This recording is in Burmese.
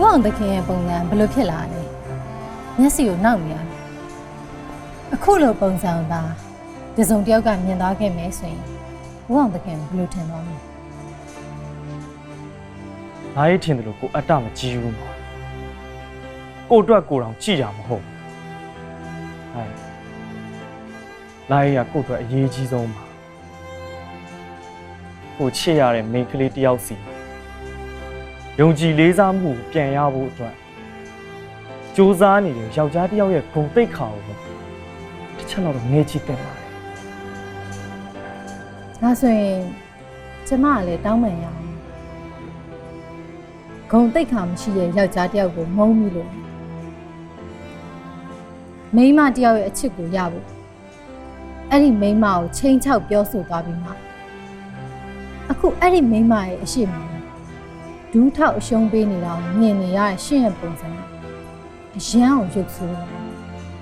ဘုအောင်သခင်ရဲ့ပုံစံဘယ်လိုဖြစ်လာလဲမျက်စိကိုနှောက်နေရတယ်အခုလိုပုံစံကိုသာဒီစုံတစ်ယောက်ကမြင်သွားခဲ့မယ်ဆိုရင်ဘုအောင်သခင်ဘယ်လိုထင်သွားမလဲငါရေးထင်တယ်လို့ကိုအတ္တမကြည့်ဘူးမှာကိုအတွက်ကိုတောင်ကြည့်တာမဟုတ်ဘူးဟဲ့လာရေးကကိုအတွက်အရေးကြီးဆုံးပါကိုချစ်ရတဲ့မိန်းကလေးတစ်ယောက်စီ ယုံကြည်လေးစားမှုကိုပြန်ရဖို့အတွက်စူးစမ်းနေတဲ့ယောက်ျားတစ်ယောက်ရဲ့ဂုဏ်သိက္ခာကိုတစ်ချက်တော့ငဲကြည့်တယ်ပါတယ်ဒါဆိုရင်ကျမကလည်းတောင်းပန်ရအောင်ဂုံတိတ်ခါမရှိတဲ့ယောက်ျားတစ်ယောက်ကိုမုန်းပြီလို့မိန်းမတစ်ယောက်ရဲ့အချစ်ကိုရဖို့အဲ့ဒီမိန်းမကိုချိန်ချောက်ပြောဆိုသွားပြီးမှအခုအဲ့ဒီမိန်းမရဲ့အရှိမ ဒူးထောက်အရှုံးပေးနေတာကိုမြင်နေရတဲ့ရှင့်ရဲ့ပုံစံကအရန်ကိုရုပ်ဆိုးတယ်